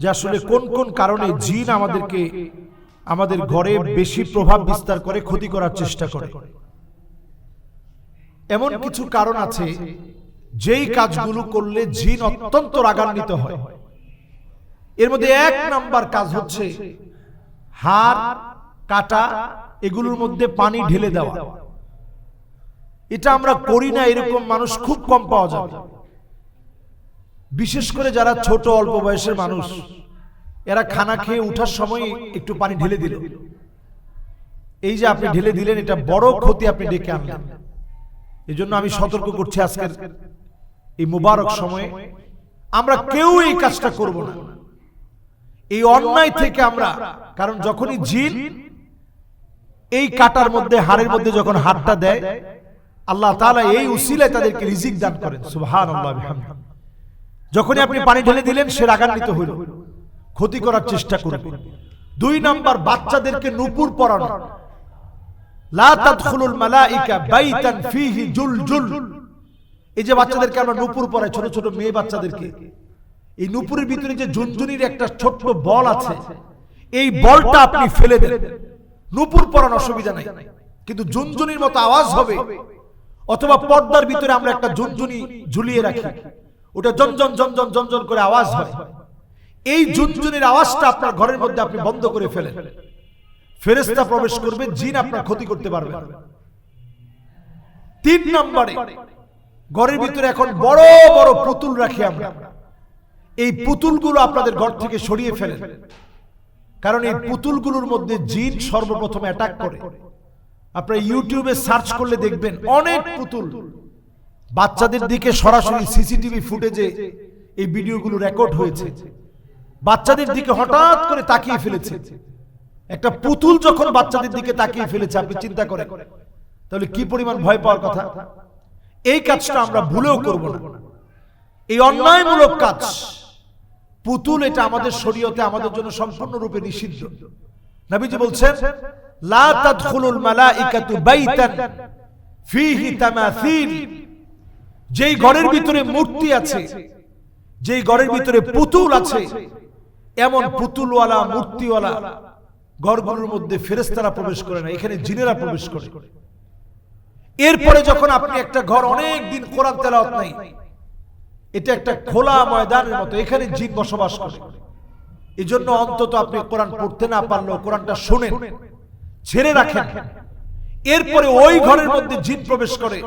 যে আসলে কোন কোন কারণে জিন আমাদেরকে আমাদের ঘরে বেশি প্রভাব বিস্তার করে ক্ষতি করার চেষ্টা করে। এমন কিছু কারণ আছে যেই কাজগুলো করলে জিন অত্যন্ত রাগান্বিত হয়। এর মধ্যে এক নাম্বার কাজ হচ্ছে হাড় কাটা এগুলোর মধ্যে পানি ঢেলে দেওয়া। এটা আমরা করি না এরকম মানুষ খুব কম পাওয়া যাবে। বিশেষ করে যারা ছোট, অল্প বয়সের মানুষ, এরা খানা খেয়ে উঠার সময় একটু পানি ঢেলে দিল। এই যে আপনি ঢেলে দিলেন, এটা বড় ক্ষতি আপনি ডেকে আনলেন। এই জন্য আমি সতর্ক করছি আজকের এই মুবারক সময়ে। আমরা কেউ এই কাজটা করব না। এই অন্যায় থেকে আমরা, কারণ যখনই জিন এই কাটার মধ্যে, হাড়ের মধ্যে যখন হাতটা দেয়, আল্লাহ তাআলা এই উসিলায় তাদেরকে রিজিক দান করেন। সুবহানাল্লাহ, বিহামদিহি। যখনই আপনি পানি ঢেলে দিলেন সে রাগান্বিত হইল। ক্ষতি করার চেষ্টা করবে দুই নাম্বার বাচ্চাদেরকে নুপুর পরানো। এই যে বাচ্চাদেরকে আমরা নুপুর পরাই ছোট ছোট মেয়ে বাচ্চাদেরকে। এই নুপুরের ভিতরে যে ঝুনঝুনির একটা ছোট্ট বল আছে এই বলটা আপনি ফেলে দেন নুপুর পরানো অসুবিধা নাই। কিন্তু ঝুনঝুনির মতো আওয়াজ হবে। অথবা পর্দার ভিতরে আমরা একটা ঝুনঝুনি ঝুলিয়ে রাখি ওটা জনজন জনজন জনজন করে আওয়াজ হয়। এই ঝুনঝুনির আওয়াজটা আপনার ঘরের মধ্যে আপনি বন্ধ করে ফেলেন। ফেরেস্তা প্রবেশ করবে, জিন আপনার ক্ষতি করতে পারবে তিন নম্বরে, ঘরের ভিতরে এখন বড় বড় পুতুল রাখি আমরা। এই পুতুলগুলো আপনাদের ঘর থেকে সরিয়ে ফেলেন। কারণ এই পুতুলগুলোর মধ্যে জিন সর্বপ্রথম অ্যাটাক করে। আপনারা ইউটিউবে সার্চ করলে দেখবেন অনেক পুতুল। বাচ্চাদের দিকে সরাসরি সিসিটিভি ফুটেজে এই ভিডিওগুলো রেকর্ড হয়েছে। বাচ্চাদের দিকে হঠাৎ করে তাকিয়ে ফেলেছে। একটা পুতুল যখন বাচ্চাদের দিকে তাকিয়ে ফেলেছে, আপনি চিন্তা করেন, তাহলে কি পরিমাণ ভয় পাওয়ার কথা? এই কাজটা আমরা ভুলেও করব না। এই অন্যায়মূলক কাজ, পুতুল এটা আমাদের শরীয়তে আমাদের জন্য সম্পূর্ণরূপে নিষিদ্ধ। নবীজি বলছেন, লা তাদখুলুল মালাইকাতু বাইতান ফিহি তামাসিল যেই ঘরের ভিতরে মূর্তি আছে যেই ঘরের ভিতরে পুতুল আছে এমন পুতুলওয়ালা মূর্তিওয়ালা ঘরগুলোর মধ্যে ফেরেস্তারা প্রবেশ করে না এখানে জিনেরা প্রবেশ করে। এরপরে যখন আপনি একটা ঘর অনেক দিন কোরআন তেলাওয়াত নাই এটা একটা খোলা ময়দানের মতো এখানে জিন বসবাস করে। এই জন্য অন্তত আপনি কোরআন পড়তে না পারলেও কোরআনটা শুনেন ছেড়ে রাখেন। এরপরে ওই ঘরের মধ্যে জিন প্রবেশ করে।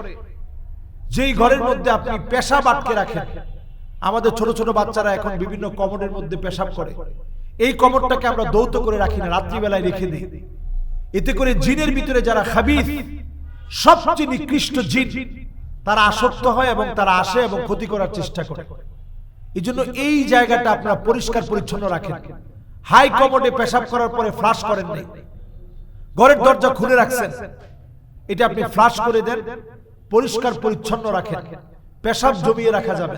যেই ঘরের মধ্যে আপনি পেশাব আটকে রাখেন, আমাদের ছোট ছোট বাচ্চারা এখন বিভিন্ন কমরের মধ্যে পেশাব করে। এই কমরটাকে আমরা দৌত করে রাখি না, রাত্রিবেলায় রেখে দিই। এতে করে জিনের ভিতরে যারা খাবিজ সবচেয়ে নিকৃষ্ট জিন, তারা আসক্ত হয় এবং তারা আসে এবং ক্ষতি করার চেষ্টা করে। এই জন্য এই জায়গাটা আপনারা পরিষ্কার পরিচ্ছন্ন রাখেন। হাই কমোডে পেশাব করার পরে ফ্লাশ করেন নাই। ঘরের দরজা খুলে রাখছেন। এটা আপনি ফ্লাশ করে দেন পরিষ্কার পরিচ্ছন্ন রাখেন পেশাব জমিয়ে রাখা যাবে।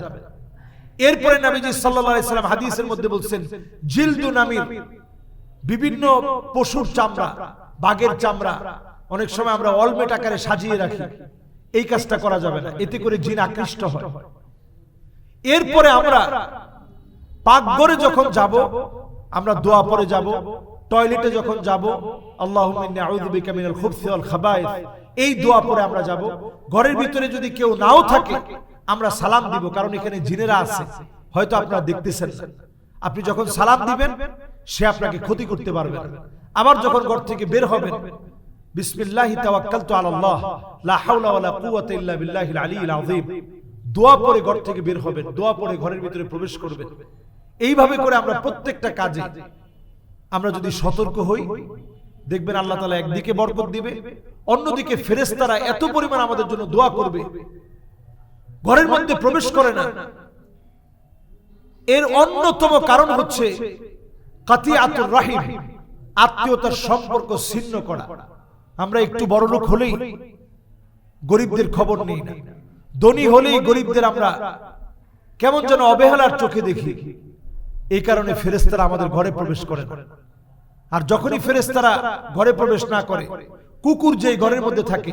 এরপরে নবীজি সাল্লাম হাদিসের মধ্যে বলছেন জিলদু নামির বিভিন্ন পশুর চামড়া বাঘের চামড়া অনেক সময় আমরা অলমেট আকারে সাজিয়ে রাখি। এই কাজটা করা যাবে না। এতে করে জিন আকৃষ্ট হয়। এরপরে আমরা পাকঘরে যখন যাব আমরা দোয়া পরে যাব। টয়লেটে যখন যাব আল্লাহুম্মা ইন্নী আউযু বিকা মিনাল খুবসি ওয়াল খাবায়েস এই দোয়া পরে আমরা যাব ঘরের ভিতরে যদি কেউ নাও থাকে আমরা সালাম দিব কারণ এখানে জিনেরা আছে। হয়তো আপনারা দেখতেছেন আপনি যখন সালাম দিবেন সে আপনাকে ক্ষতি করতে পারবে আবার যখন ঘর থেকে বের হবেন বিসমিল্লাহি তাওয়াক্কালতু আলাল্লাহ লা হাওলা ওয়ালা কুওয়াতা ইল্লা বিল্লাহিল আলিয়্যিল আযীম। দোয়া পরে ঘর থেকে বের হবেন দোয়া পরে ঘরের ভিতরে প্রবেশ করবেন। এইভাবে করে আমরা প্রত্যেকটা কাজে আমরা যদি সতর্ক হই, দেখবেন আল্লাহ তাআলা একদিকে বরকত দিবে, অন্যদিকে ফেরেশতারা এত পরিমাণ আমাদের জন্য দোয়া করবে। ঘরের মধ্যে প্রবেশ করে না। এর অন্যতম কারণ হচ্ছে আত্মীয়তার সম্পর্ক ছিন্ন করা। আমরা একটু বড় লোক হলেই গরিবদের খবর নেই না। ধনী হলেই গরিবদের আমরা কেমন যেন অবহেলার চোখে দেখি। এই কারণে ফেরেস্তারা আমাদের ঘরে প্রবেশ করে না। আর যখনই ফেরেস্তারা ঘরে প্রবেশ না করে কুকুর যেই ঘরের মধ্যে থাকে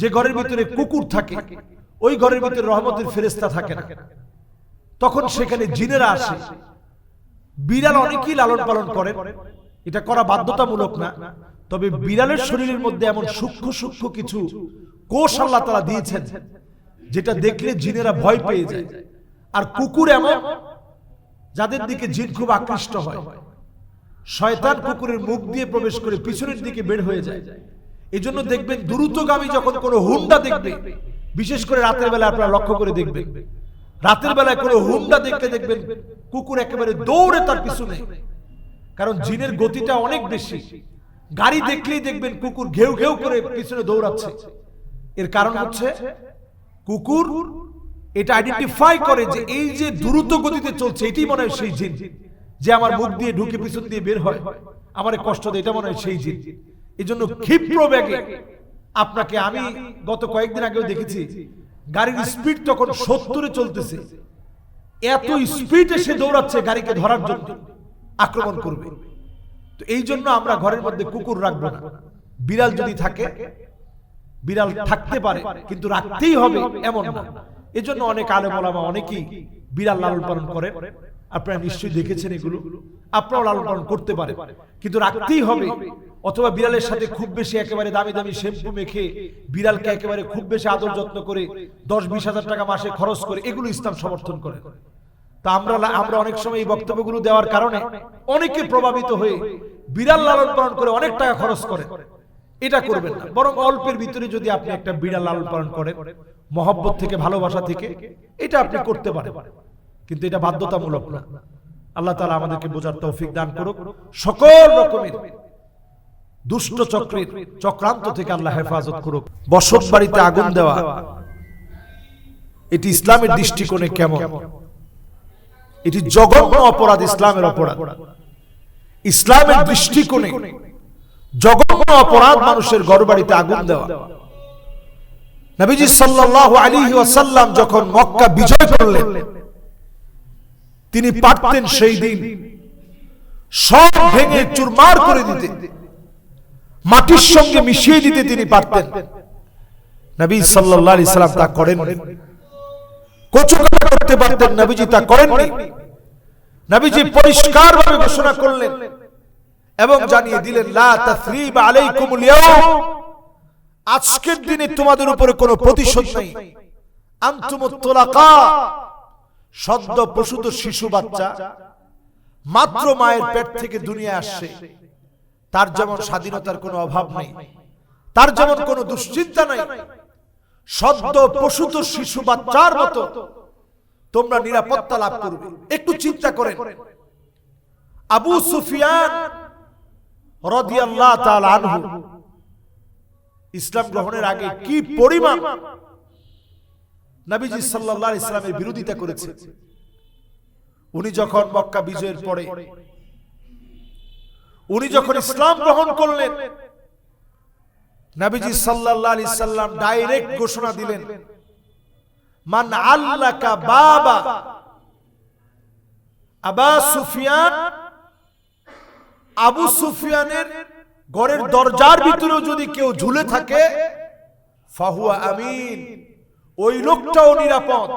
যে ঘরের ভিতরে কুকুর থাকে ওই ঘরের ভিতরে রহমতের ফেরেস্তা থাকে না। তখন সেখানে জিনেরা আসে। বিড়াল অনেকেই লালন পালন করেন এটা করা বাধ্যতামূলক না। তবে বিড়ালের শরীরের মধ্যে এমন সূক্ষ্ম সূক্ষ্ম কিছু কোষ আল্লাহ তারা দিয়েছেন। যেটা দেখলে জিনেরা ভয় পেয়ে যায়। আর কুকুর এমন, যাদের দিকে জিন খুব আকৃষ্ট হয়। শয়তান কুকুরের মুখ দিয়ে প্রবেশ করে পিছনের দিকে বের হয়ে যায়। এই জন্য দেখবেন দ্রুতগামী যখন কোনো হুন্ডা দেখবে, বিশেষ করে রাতের বেলা আপনারা লক্ষ্য করে দেখবেন। রাতের বেলায় কোনো হুন্ডা দেখতে দেখবেন কুকুর একেবারে দৌড়ে তার পিছনে। কারণ জিনের গতিটা অনেক বেশি। গাড়ি দেখলেই দেখবেন কুকুর ঘেউ ঘেউ করে পিছনে দৌড়াচ্ছে। এর কারণ হচ্ছে কুকুর এটা আইডেন্টিফাই করে যে এই যে দ্রুত গতিতে চলছে এটাই মনে হয় সেই জিন। যে আমার মুখ দিয়ে ঢুকে পিছন দিয়ে বের হয়, আমার কষ্ট দেয়, এটা মনে হয় সেই জিন। এই জন্য ক্ষিপ্র ব্যাগে আপনাকে আমি গত কয়েকদিন আগেও দেখেছি, গাড়ির স্পিড তখন সত্তরে চলতেছে। এত স্পিড এসে দৌড়াচ্ছে গাড়িকে ধরার জন্য, আক্রমণ করবে। তো এই জন্য আমরা ঘরের মধ্যে কুকুর রাখব না। বিড়াল যদি থাকে বিড়াল থাকতে পারে কিন্তু রাখতেই হবে এমন না। এজন্য অনেক আলেম ওলামা অনেকেই বিড়াল লালন পালন করেন আপনারা নিশ্চয়ই দেখেছেন এগুলো। আপনারাও লালন পালন করতে পারে। কিন্তু রাখতেই হবে। অথবা বিড়ালের সাথে খুব বেশি একেবারে দামি দামি শ্যাম্পু মেখে বিড়ালকে একেবারে খুব বেশি আদর যত্ন করে দশ বিশ হাজার টাকা মাসে খরচ করে এগুলো ইসলাম সমর্থন করে। তা আমরা আমরা অনেক সময় এই বক্তব্যগুলো দেওয়ার কারণে অনেকে প্রভাবিত হয়ে বিড়াল লালন পালন করে অনেক টাকা খরচ করে এটা করবেন না। বরং অল্পের ভিতরে যদি আপনি একটা বিড়াল লালন পালন করেন, মহব্বত থেকে ভালোবাসা থেকে, এটা আপনি করতে পারেন। কিন্তু এটা বাধ্যতামূলক না। আল্লাহ তালা আমাদেরকে বোঝার তৌফিক দান করুক। সকল রকমের দুষ্ট চক্রের চক্রান্ত থেকে আল্লাহ হেফাজত করুক। বসত বাড়িতে আগুন দেওয়া, এটি ইসলামের দৃষ্টিকোণে কেমন? এটি জঘন্য অপরাধ, ইসলামের অপরাধ। ইসলামের দৃষ্টিকোণে জঘন্য অপরাধ মানুষের ঘর বাড়িতে আগুন দেওয়া। নবীজি ওয়াসাল্লাম যখন মক্কা বিজয় করলেন, তিনি পারতেন সেই দিন সব ভেঙে চুরমার করে দিতে, মাটির সঙ্গে মিশিয়ে দিতে তিনি পারতেন। নবী আলাইহি সাল্লাম তা করেন কচুকাটা করতে পারতেন, নবীজি তা করেননি। নবীজি পরিষ্কারভাবে ঘোষণা করলেন এবং জানিয়ে দিলেন লা তাসরিবা আলাইকুমুল ইয়াউম। আজকের দিনে তোমাদের উপরে কোনো প্রতিশোধ নেই। আনতুমুত তুলাকা সদ্য প্রসূত শিশু বাচ্চা। মাত্র মায়ের পেট থেকে দুনিয়া আসছে তার যেমন স্বাধীনতার কোনো অভাব নেই। তার যেমন কোনো দুশ্চিন্তা নাই। সদ্য প্রসূত শিশু বাচ্চার মতো তোমরা নিরাপত্তা লাভ করবে। একটু চিন্তা করেন। আবু সুফিয়ান ইসলাম গ্রহণের আগে কি পরিমাণ নবীজি সাল্লাল্লাহু ইসলামের বিরোধিতা করেছে? উনি যখন মক্কা বিজয়ের পরে, উনি যখন ইসলাম গ্রহণ করলেন, নবীজি সাল্লাল্লাহু আলাইহি ডাইরেক্ট ঘোষণা দিলেন, মান আল্লাকা বাবা আবা সুফিয়ান আবু সুফিয়ানের ঘরের দরজার ভিতরেও যদি কেউ ঝুলে থাকে ফাহুয়া আমিন। ওই লোকটাও নিরাপদ।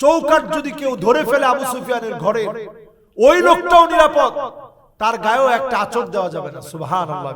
চৌকাট যদি কেউ ধরে ফেলে আবু সুফিয়ানের ঘরে ওই লোকটাও নিরাপদ। তার গায়েও একটা আচর দেওয়া যাবে না। সুবহান আল্লাহ